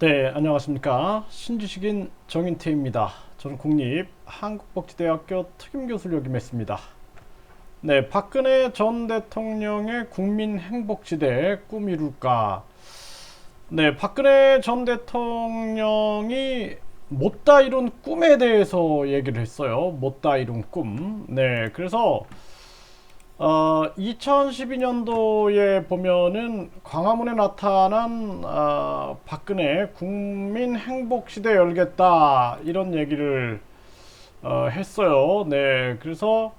네, 안녕하십니까. 신지식인 정인태입니다. 저는 국립 한국복지대학교 특임교수를 역임했습니다. 네, 박근혜 전 대통령의 국민행복지대 꿈 이룰까? 네, 박근혜 전 대통령이 못다 이룬 꿈에 대해서 얘기를 했어요. 못다 이룬 꿈. 네, 그래서 어, 2012년도에 보면은 광화문에 나타난 어, 박근혜 국민 행복 시대 열겠다 이런 얘기를 어, 했어요. 네, 그래서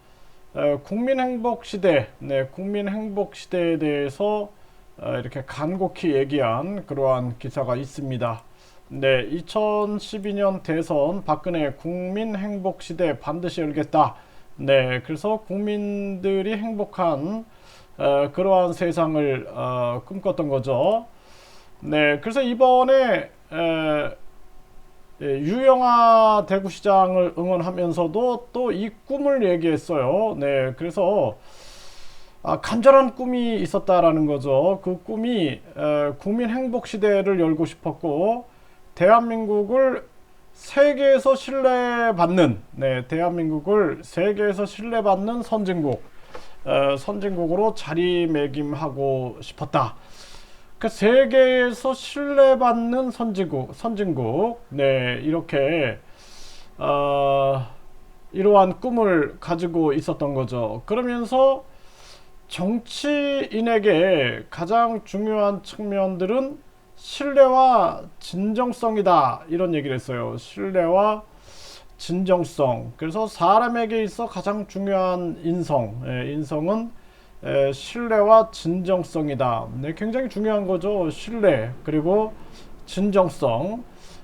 어, 국민 행복 시대, 네, 국민 행복 시대에 대해서 어, 이렇게 간곡히 얘기한 그러한 기사가 있습니다. 네, 2012년 대선 박근혜 국민 행복 시대 반드시 열겠다. 네, 그래서 국민들이 행복한 어, 그러한 세상을 어, 꿈꿨던 거죠. 네, 그래서 이번에 에, 예, 유영아 대구시장을 응원하면서도 또 이 꿈을 얘기했어요. 네, 그래서 아, 간절한 꿈이 있었다라는 거죠. 그 꿈이 에, 국민 행복 시대를 열고 싶었고 대한민국을 세계에서 신뢰받는 네, 대한민국을 세계에서 신뢰받는 선진국 어, 선진국으로 자리매김하고 싶었다. 그 세계에서 신뢰받는 선진국 선진국 네 이렇게 어, 이러한 꿈을 가지고 있었던 거죠. 그러면서 정치인에게 가장 중요한 측면들은 신뢰와 진정성이다 이런 얘기를 했어요. 신뢰와 진정성. 그래서 사람에게 있어 가장 중요한 인성, 예, 인성은 에, 신뢰와 진정성이다. 네, 굉장히 중요한 거죠. 신뢰 그리고 진정성.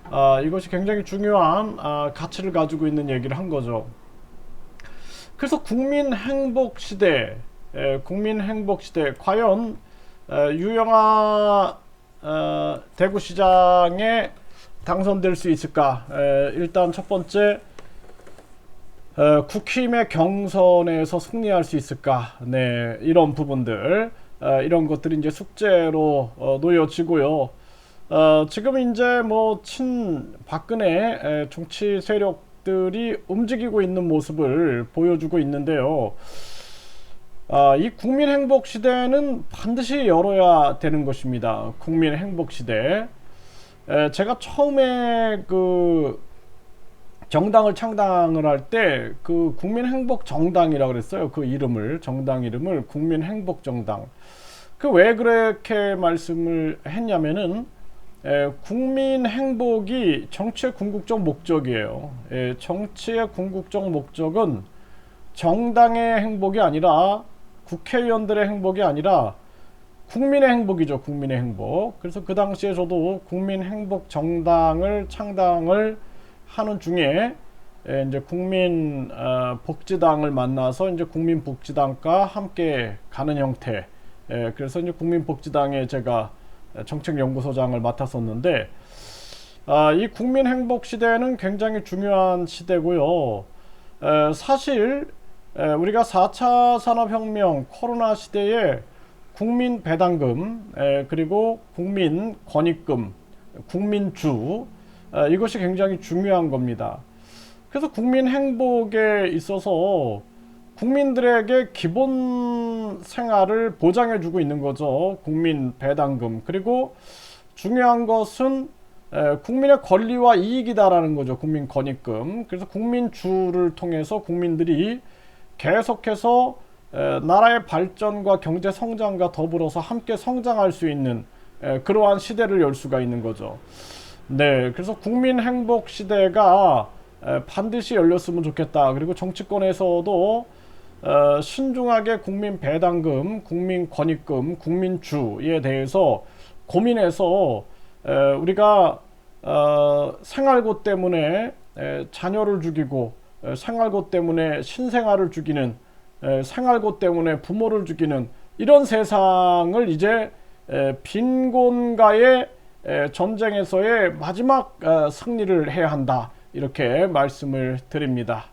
아, 이것이 굉장히 중요한 아, 가치를 가지고 있는 얘기를 한 거죠. 그래서 국민 행복 시대, 에, 국민 행복 시대 과연 에, 유영아 어, 대구시장에 당선될 수 있을까? 에, 일단 첫 번째 어, 국힘의 경선에서 승리할 수 있을까? 네, 이런 부분들, 어, 이런 것들이 이제 숙제로 어, 놓여지고요. 어, 지금 이제 뭐 친 박근혜 에, 정치 세력들이 움직이고 있는 모습을 보여주고 있는데요. 아, 이 국민 행복 시대는 반드시 열어야 되는 것입니다. 국민 행복 시대. 에, 제가 처음에 그 정당을 창당을 할 때 그 국민 행복 정당이라 고 그랬어요. 그 이름을 정당 이름을 국민 행복 정당. 그 왜 그렇게 말씀을 했냐면은 에, 국민 행복이 정치의 궁극적 목적이에요. 에, 정치의 궁극적 목적은 정당의 행복이 아니라 국회의원들의 행복이 아니라 국민의 행복이죠. 국민의 행복. 그래서 그 당시에 저도 국민 행복 정당을 창당을 하는 중에 에, 이제 국민 어, 복지당을 만나서 이제 국민 복지당과 함께 가는 형태. 에, 그래서 이제 국민 복지당에 제가 정책 연구소장을 맡았었는데 아, 이 국민 행복 시대는 굉장히 중요한 시대고요. 에, 사실 에, 우리가 4차 산업혁명 코로나 시대에 국민 배당금 에, 그리고 국민 권익금, 국민주 에, 이것이 굉장히 중요한 겁니다. 그래서 국민 행복에 있어서 국민들에게 기본 생활을 보장해 주고 있는 거죠. 국민 배당금 그리고 중요한 것은 에, 국민의 권리와 이익이다라는 거죠. 국민 권익금. 그래서 국민주를 통해서 국민들이 계속해서 에, 나라의 발전과 경제 성장과 더불어서 함께 성장할 수 있는 에, 그러한 시대를 열 수가 있는 거죠. 네, 그래서 국민 행복 시대가 에, 반드시 열렸으면 좋겠다. 그리고 정치권에서도 어, 신중하게 국민 배당금, 국민 권익금, 국민주에 대해서 고민해서 에, 우리가 어, 생활고 때문에 에, 자녀를 죽이고 에, 생활고 때문에 신생아를 죽이는 에, 생활고 때문에 부모를 죽이는 이런 세상을 이제 에, 빈곤과의 에, 전쟁에서의 마지막 어, 승리를 해야 한다 이렇게 말씀을 드립니다.